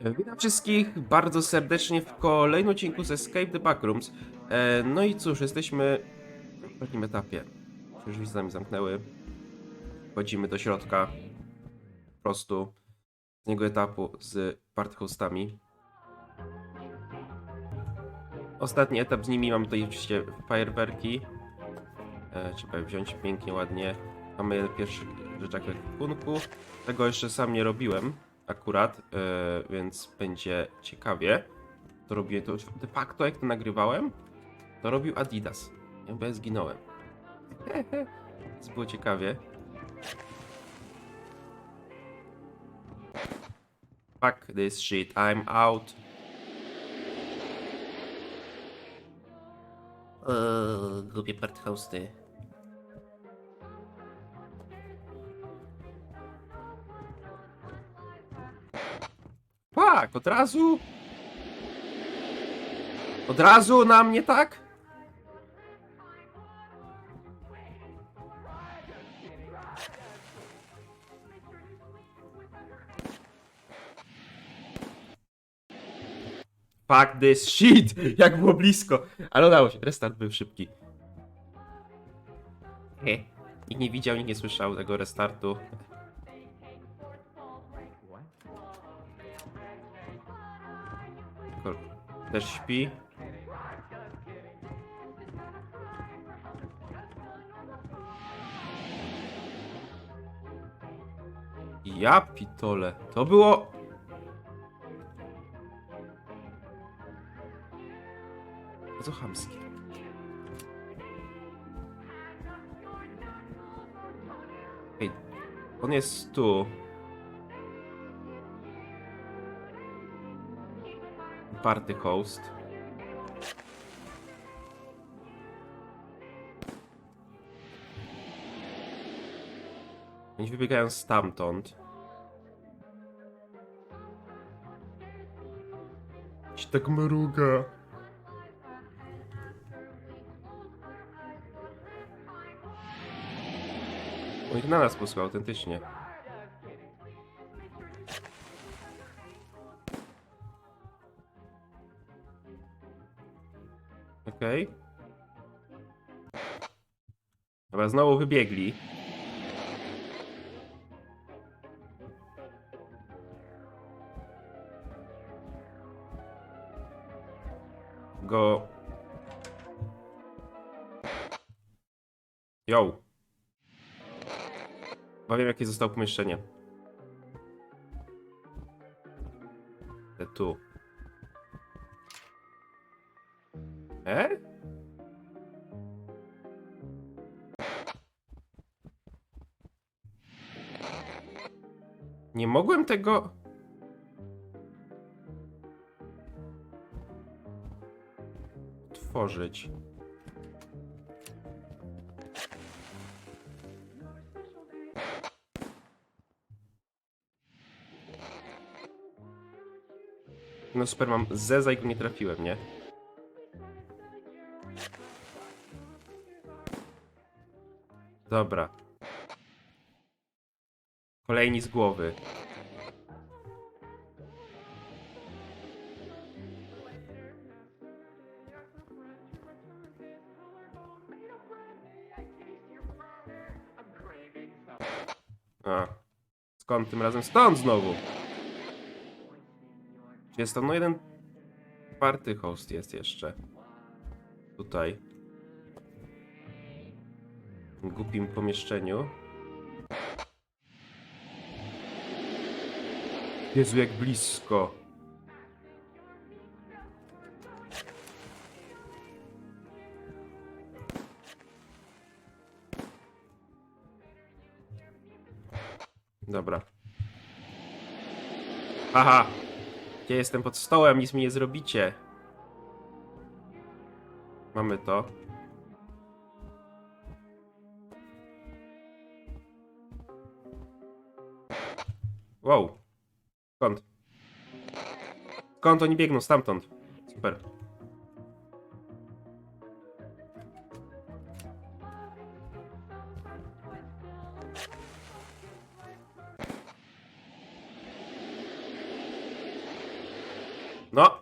Witam wszystkich bardzo serdecznie w kolejnym odcinku z Escape the Backrooms. E, no i cóż, jesteśmy w takim etapie. Drzwi za nami zamknęły. Wchodzimy do środka. Po prostu z niego etapu z parthostami. Ostatni etap z nimi mamy tutaj oczywiście fajerwerki. E, trzeba je wziąć pięknie, ładnie. Mamy pierwszy rzeczak w ekwipunku. Tego jeszcze sam nie robiłem akurat, e, więc będzie ciekawie. To robię to de facto jak to nagrywałem, to robił Adidas. Ja ja zginąłem. Więc było ciekawie. Fuck this shit, I'm out. Eee, Lubię parthosty. Tak, od razu. Od razu na mnie, tak? Fuck this shit! Jak było blisko! Ale udało się, restart był szybki. He. Nikt nie widział, nikt nie słyszał tego restartu. Też śpi. Ja pitole. To było... Bardzo chamskie. Ej, on jest tu. Party host. Oni wybiegają stamtąd. Ci tak mruga. On ich na nas posłał, autentycznie. Okej. Dobra, znowu wybiegli. Go. Yo. Chyba wiem, jakie zostało pomieszczenie. Tu. Nie mogłem tego... Tworzyć. No super, mam zeza nie trafiłem, nie? Dobra. Kolejni z głowy. A. Skąd tym razem? Stąd znowu! Jest tam no jeden party host jest jeszcze. Tutaj. W głupim pomieszczeniu. Jezu, jak blisko. Dobra. Aha! Gdzie jestem pod stołem, nic mi nie zrobicie. Mamy to. Wow. Skąd? Skąd oni biegną? Stamtąd. Super. No,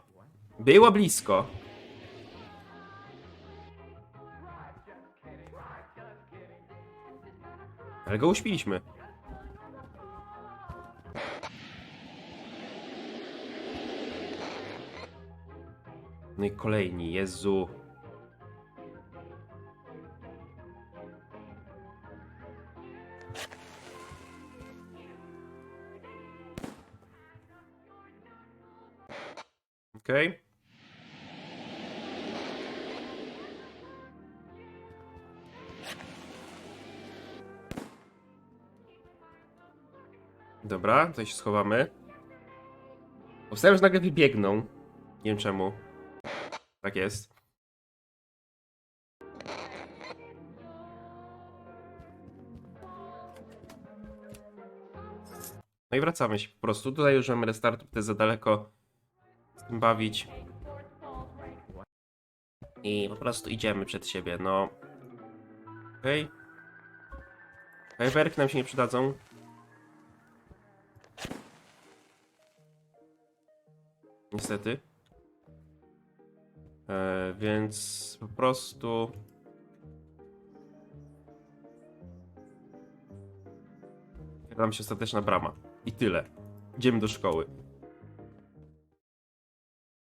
było blisko. Ale go uśpiliśmy. No i kolejni, Jezu. Okej. Dobra, tutaj się schowamy. Powstałem, że nagle wybiegną. Nie wiem czemu. Tak jest. No i wracamy się po prostu. Tutaj już mamy restart, to za daleko z tym bawić. I po prostu idziemy przed siebie, no. Okej. Okay. Fajerwerki nam się nie przydadzą. Niestety. E, więc po prostu. Nam się ostateczna brama. I tyle. Idziemy do szkoły.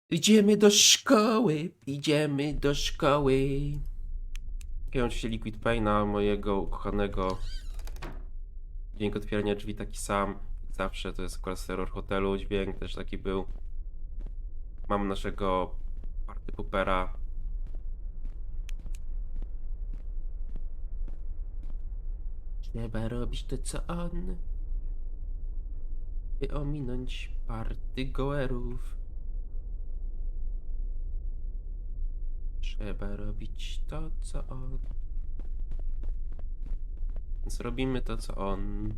Idziemy do szkoły, idziemy do szkoły. Ja oczywiście Liquid Paina, mojego ukochanego. Dźwięk otwierania drzwi taki sam. Zawsze to jest akurat Terror Hotelu. Dźwięk też taki był. Mam naszego poopera. Trzeba robić to co on. By ominąć party goerów. Trzeba robić to co on. Zrobimy to co on.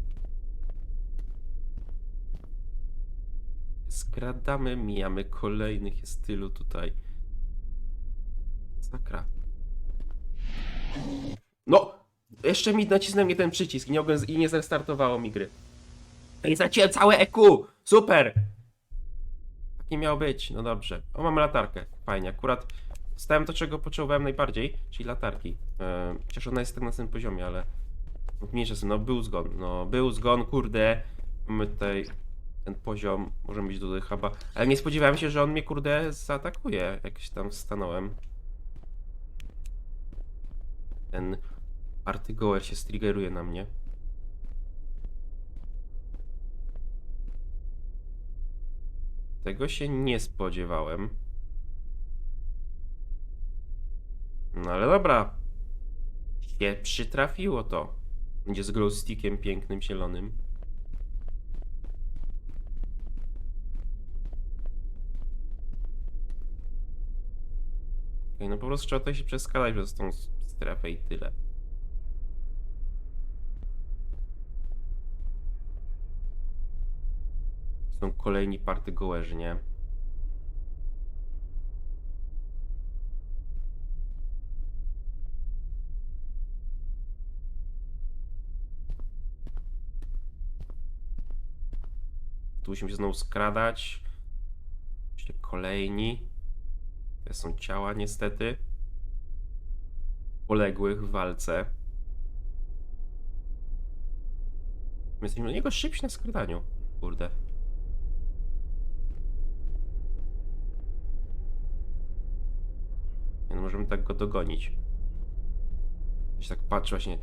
Skradamy, mijamy kolejnych, jest tylu tutaj. Sakra. No! Jeszcze mi nacisnął mnie ten przycisk nie, i nie zrestartowało mi gry. I straciłem całe EQ! Super! Taki miał być, no dobrze. O, mamy latarkę. Fajnie, akurat stałem to, czego potrzebowałem najbardziej, czyli latarki. E, chociaż ona jest tak na tym poziomie, ale... Mniejsza no był zgon, no był zgon, kurde. Mamy tutaj ten poziom, możemy być do huba, ale nie spodziewałem się, że on mnie kurde zaatakuje, jak się tam stanąłem. Ten artygoer się striggeruje na mnie. Tego się nie spodziewałem. No ale dobra. Się przytrafiło to. Będzie z glowstickiem pięknym, zielonym. No po prostu trzeba tutaj się przeskadać przez tą strefę i tyle. Są kolejni party gołerzy, nie? Tu musimy się znowu skradać. Jeszcze kolejni. Są ciała niestety. Poległych w walce. My jesteśmy do niego szybsi na skradaniu. Kurde. Nie no, możemy tak go dogonić. Się tak patrzę właśnie.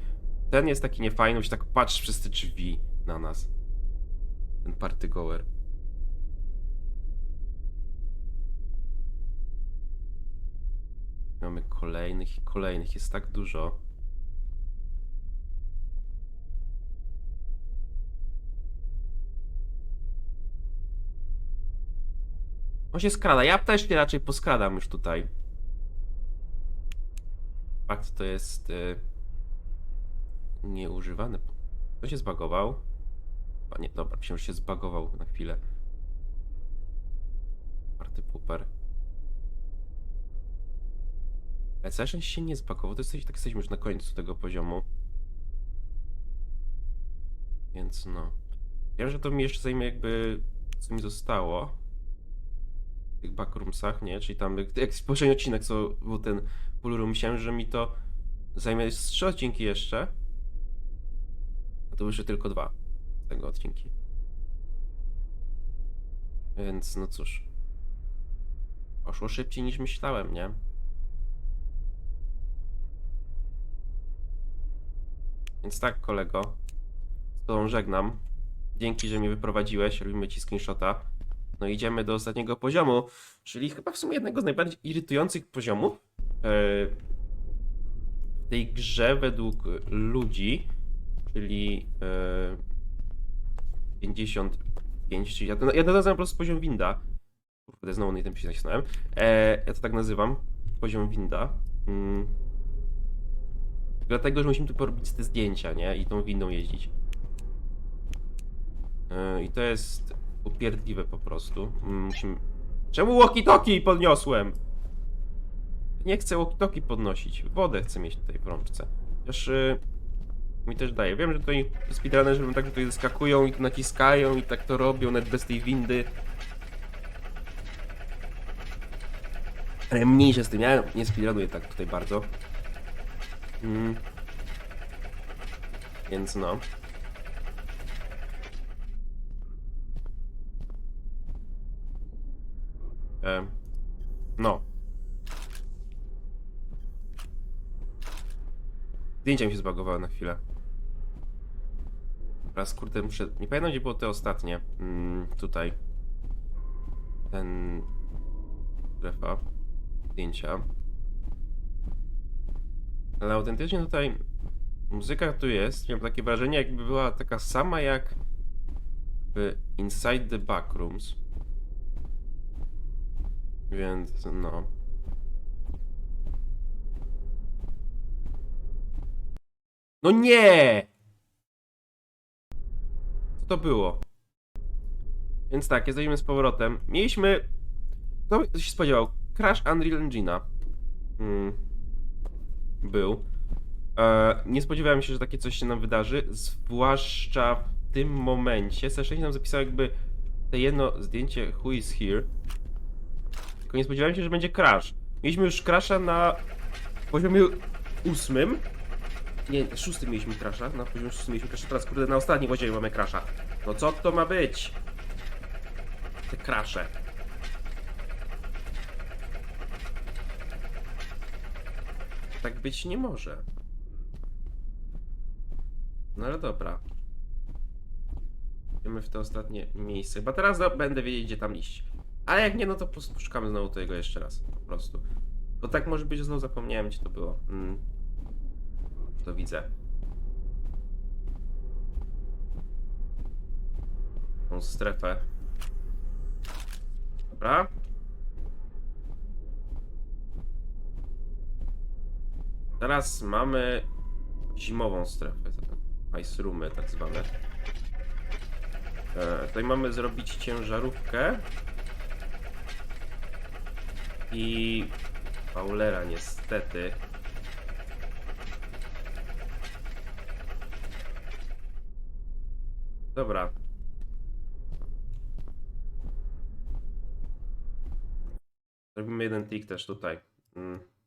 Ten jest taki niefajny, bo się tak patrzy przez te drzwi na nas. Ten party Mamy kolejnych i kolejnych, jest tak dużo. On się skrada, ja też się raczej poskradam już tutaj. Fakt to jest y, nieużywany. To się zbagował. Nie, dobra, myślałem, że się zbagował na chwilę. Party pooper. Ale się nie zbagował, to jesteś, tak jesteśmy już na końcu tego poziomu. Więc no. Wiem, że to mi jeszcze zajmie jakby co mi zostało. w tych backroomsach, nie? Czyli tam, jak, poprzedni odcinek, co był ten full room, myślałem, że mi to zajmie trzy odcinki jeszcze. A to wyszły tylko dwa z tego odcinki. Więc no cóż. Poszło szybciej niż myślałem, nie? Więc tak, kolego. Z tobą żegnam. Dzięki, że mnie wyprowadziłeś. Robimy ci screenshota. No idziemy do ostatniego poziomu, czyli chyba w sumie jednego z najbardziej irytujących poziomów e, w tej grze według ludzi, czyli e, 55, czyli ja to, nazywam po prostu poziom winda. Kurde, znowu tym się nacisnąłem. E, ja to tak nazywam, poziom winda. Mm. Dlatego, że musimy tu porobić te zdjęcia, nie? I tą windą jeździć. E, I to jest upierdliwe po prostu. Mm, Musimy... Czemu walkie-talkie podniosłem? Nie chcę walkie-talkie podnosić. Wodę chcę mieć tutaj w rączce. Chociaż y, mi też daje. Wiem, że tutaj speedrunnerzy robią tak, że tutaj skakują i naciskają i tak to robią, nawet bez tej windy. Ale mniejsze z tym. Ja nie speedrunuję tak tutaj bardzo. Mm. Więc no. E, no. Zdjęcia mi się zbagowały na chwilę. Teraz kurde muszę... Nie pamiętam gdzie było te ostatnie. Mm, tutaj. Ten... Strefa. Zdjęcia. Ale autentycznie tutaj muzyka tu jest. Miałem takie wrażenie jakby była taka sama jak w Inside the Backrooms. Więc no. No nie! Co to było? Więc tak, jesteśmy z powrotem. Mieliśmy. Kto się spodziewał? Crash Unreal Engine'a. Mm. Był. E, nie spodziewałem się, że takie coś się nam wydarzy. Zwłaszcza w tym momencie. Session nam zapisał jakby te jedno zdjęcie Who is here. Tylko nie spodziewałem się, że będzie crash. Mieliśmy już crasha na poziomie ósmym. Nie, szóstym mieliśmy crasha. Na poziomie szóstym mieliśmy crasha. Teraz kurde na ostatnim poziomie mamy crasha. No co to ma być? Te crashe. Tak być nie może. No ale dobra. Idziemy w to ostatnie miejsce. Chyba teraz będę wiedzieć, gdzie tam iść. Ale jak nie, no to po prostu szukamy znowu tego jeszcze raz. Po prostu. Bo tak może być, że znowu zapomniałem, gdzie to było. Mm. To widzę. Tą strefę. Dobra. Teraz mamy zimową strefę. Ice roomy tak zwane. E, tutaj mamy zrobić ciężarówkę. I Paulera niestety. Dobra. Robimy jeden tik też tutaj. Mm.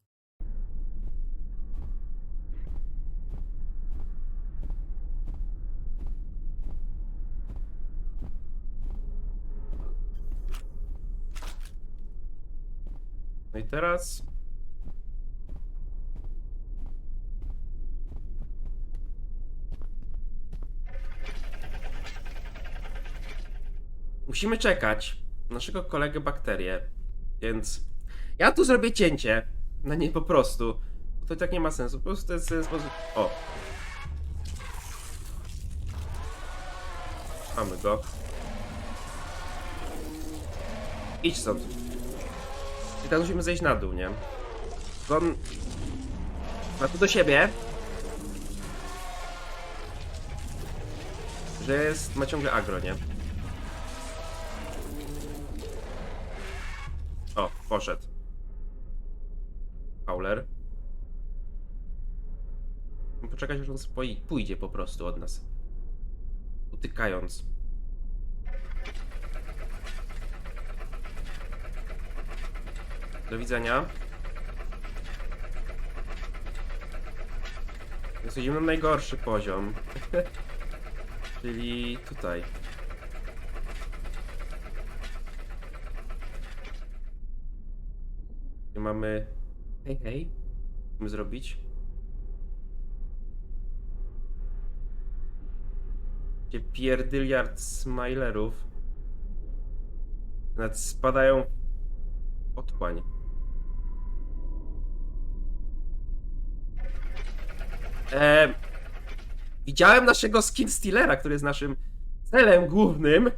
No i teraz. Musimy czekać na naszego kolegę bakterię, więc ja tu zrobię cięcie na nie po prostu. To tak nie ma sensu. Po prostu to jest sposób. O! Mamy go. Idź stąd. I teraz musimy zejść na dół, nie? On ma tu do siebie, że jest, ma ciągle agro, nie? O, poszedł. Fowler. Poczekać, aż on spoi- pójdzie po prostu od nas. Utykając. Do widzenia. Na najgorszy poziom. Czyli tutaj. Gdzie mamy... Hej, hej. Co Musimy zrobić. Gdzie pierdyliard smilerów. Nawet spadają w otchłań. Eee, widziałem naszego skin stealera, który jest naszym celem głównym.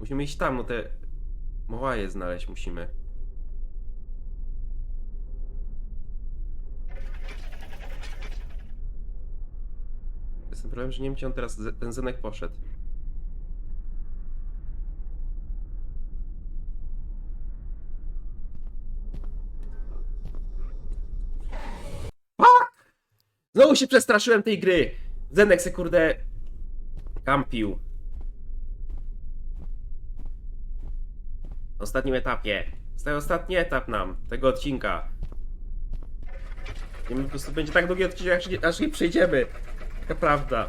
Musimy iść tam, no te mołaje znaleźć musimy. Jest ten problem, że nie wiem, gdzie on teraz, ten Zenek poszedł. Znowu się przestraszyłem tej gry. Zenek se kurde kampił. W ostatnim etapie. Zostaje ostatni etap nam tego odcinka. I po prostu będzie tak długi odcinek, aż nie przejdziemy. Taka prawda.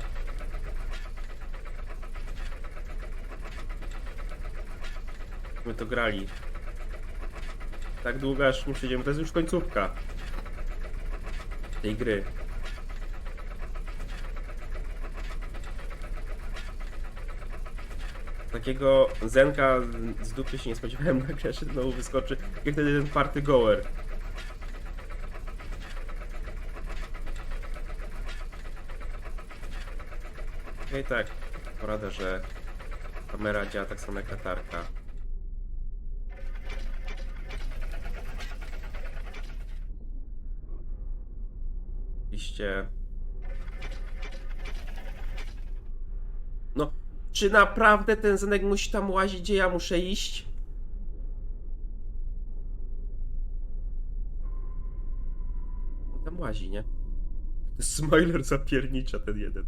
My to grali. Tak długo, aż nie przejdziemy. To jest już końcówka tej gry. Takiego Zenka z dupy się nie spodziewałem na grze, że znowu wyskoczy. Jak wtedy ten party goer. Okej, tak. Porada, że kamera działa tak samo jak latarka. Oczywiście. No, czy naprawdę ten Zenek musi tam łazić, gdzie ja muszę iść? Tam łazi, nie? Smiler zapiernicza ten jeden.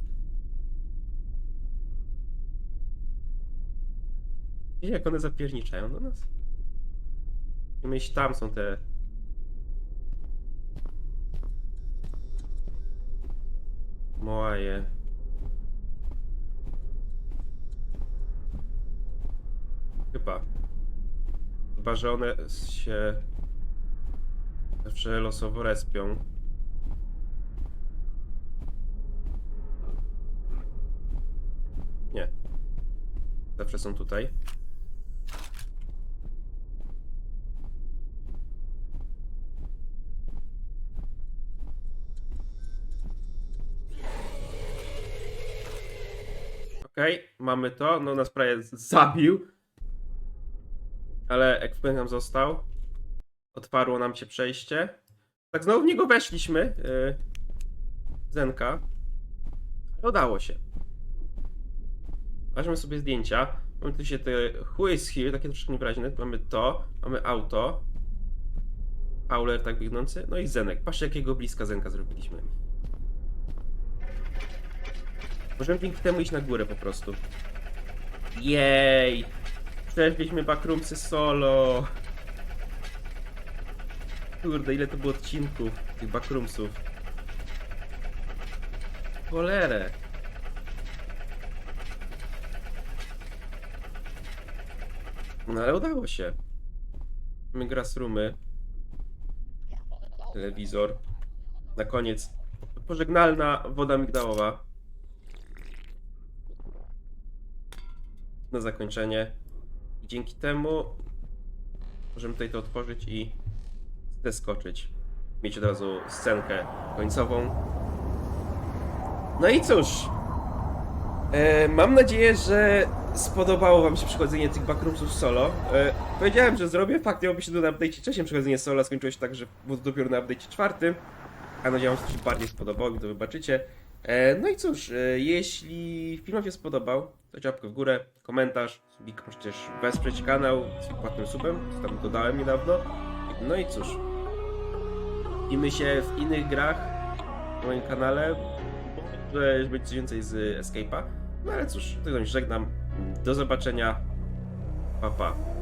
Wiecie, jak one zapierniczają do nas? I myśl, tam są te... Moaje. Chyba. Chyba, że one się zawsze losowo respią. Nie. Zawsze są tutaj. Okej, mamy to. No nas prawie zabił. Ale ekwipunek nam został. Otwarło nam się przejście. Tak znowu w niego weszliśmy. Yy, Zenka. Ale udało się. Weźmy sobie zdjęcia. Mamy tu się te Who is here, takie troszkę niewyraźne. Mamy to, mamy auto. Auler tak biegnący. No i Zenek. Patrzcie jakiego bliska Zenka zrobiliśmy. Możemy dzięki temu iść na górę po prostu. Jej! Przeszliśmy backroomsy solo! Kurde, ile to było odcinków tych backroomsów. Cholerę! No ale udało się. Mamy grassroomy. Telewizor. Na koniec pożegnalna woda migdałowa. Na zakończenie. Dzięki temu możemy tutaj to otworzyć i zeskoczyć. Mieć od razu scenkę końcową. No i cóż. E, mam nadzieję, że spodobało wam się przechodzenie tych backroomsów solo. E, powiedziałem, że zrobię, fakt miałoby się to na update trzecim przechodzenie solo, skończyło się tak, że było dopiero na update czwartym. A nadzieję, że się bardziej spodobało i to wybaczycie. E, no i cóż, e, jeśli film wam się spodobał, to łapkę w górę, komentarz, subik, możecie też wesprzeć kanał z płatnym subem, co tam dodałem niedawno. No i cóż, widzimy się w innych grach na moim kanale, może być coś więcej z Escape'a. No ale cóż, tego już żegnam. Do zobaczenia. Pa, pa.